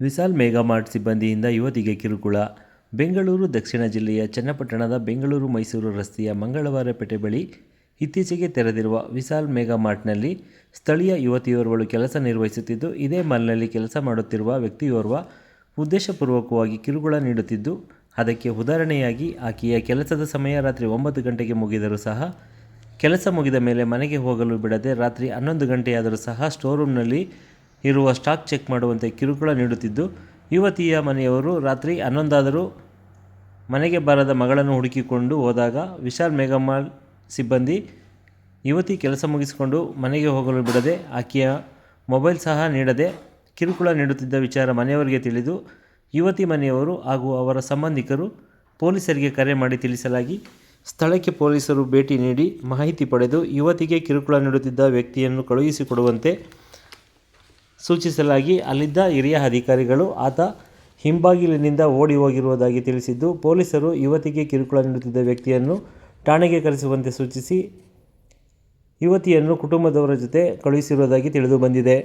ವಿಶಾಲ್ ಮೆಗಾಮಾರ್ಟ್ ಸಿಬ್ಬಂದಿಯಿಂದ ಯುವತಿಗೆ ಕಿರುಕುಳ. ಬೆಂಗಳೂರು, ದಕ್ಷಿಣ ಜಿಲ್ಲೆಯ ಚನ್ನಪಟ್ಟಣದ ಬೆಂಗಳೂರು ಮೈಸೂರು ರಸ್ತೆಯ ಮಂಗಳವಾರಪೇಟೆ ಬಳಿ ಇತ್ತೀಚೆಗೆ ತೆರೆದಿರುವ ವಿಶಾಲ್ ಮೆಗಾಮಾರ್ಟ್ನಲ್ಲಿ ಸ್ಥಳೀಯ ಯುವತಿಯೋರ್ವಳು ಕೆಲಸ ನಿರ್ವಹಿಸುತ್ತಿದ್ದು, ಇದೇ ಮಾಲ್ನಲ್ಲಿ ಕೆಲಸ ಮಾಡುತ್ತಿರುವ ವ್ಯಕ್ತಿಯೋರ್ವ ಉದ್ದೇಶಪೂರ್ವಕವಾಗಿ ಕಿರುಕುಳ ನೀಡುತ್ತಿದ್ದು, ಅದಕ್ಕೆ ಉದಾಹರಣೆಯಾಗಿ ಆಕೆಯ ಕೆಲಸದ ಸಮಯ ರಾತ್ರಿ ಒಂಬತ್ತು ಗಂಟೆಗೆ ಮುಗಿದರೂ ಸಹ, ಕೆಲಸ ಮುಗಿದ ಮೇಲೆ ಮನೆಗೆ ಹೋಗಲು ಬಿಡದೆ ರಾತ್ರಿ ಹನ್ನೊಂದು ಗಂಟೆಯಾದರೂ ಸಹ ಸ್ಟೋರ್ರೂಮ್ನಲ್ಲಿ ಇರುವ ಸ್ಟಾಕ್ ಚೆಕ್ ಮಾಡುವಂತೆ ಕಿರುಕುಳ ನೀಡುತ್ತಿದ್ದು, ಯುವತಿಯ ಮನೆಯವರು ರಾತ್ರಿ ಹನ್ನೊಂದಾದರೂ ಮನೆಗೆ ಬಾರದ ಮಗಳನ್ನು ಹುಡುಕಿಕೊಂಡು ಹೋದಾಗ ವಿಶಾಲ್ ಮೇಘಮಾಲ್ ಸಿಬ್ಬಂದಿ ಯುವತಿ ಕೆಲಸ ಮುಗಿಸಿಕೊಂಡು ಮನೆಗೆ ಹೋಗಲು ಬಿಡದೆ ಆಕೆಯ ಮೊಬೈಲ್ ಸಹ ನೀಡದೆ ಕಿರುಕುಳ ನೀಡುತ್ತಿದ್ದ ವಿಚಾರ ಮನೆಯವರಿಗೆ ತಿಳಿದು, ಯುವತಿ ಮನೆಯವರು ಹಾಗೂ ಅವರ ಸಂಬಂಧಿಕರು ಪೊಲೀಸರಿಗೆ ಕರೆ ಮಾಡಿ ತಿಳಿಸಲಾಗಿ ಸ್ಥಳಕ್ಕೆ ಪೊಲೀಸರು ಭೇಟಿ ನೀಡಿ ಮಾಹಿತಿ ಪಡೆದು ಯುವತಿಗೆ ಕಿರುಕುಳ ನೀಡುತ್ತಿದ್ದ ವ್ಯಕ್ತಿಯನ್ನು ಕಳುಹಿಸಿಕೊಡುವಂತೆ ಸೂಚಿಸಲಾಗಿ ಅಲ್ಲಿದ್ದ ಹಿರಿಯ ಅಧಿಕಾರಿಗಳು ಆತ ಹಿಂಬಾಗಿಲಿನಿಂದ ಓಡಿ ಹೋಗಿರುವುದಾಗಿ ತಿಳಿಸಿದ್ದು, ಪೊಲೀಸರು ಯುವತಿಗೆ ಕಿರುಕುಳ ನೀಡುತ್ತಿದ್ದ ವ್ಯಕ್ತಿಯನ್ನು ಠಾಣೆಗೆ ಕರೆಸುವಂತೆ ಸೂಚಿಸಿ, ಯುವತಿಯನ್ನು ಕುಟುಂಬದವರ ಜೊತೆ ಕಳುಹಿಸಿರುವುದಾಗಿ ತಿಳಿದು ಬಂದಿದೆ.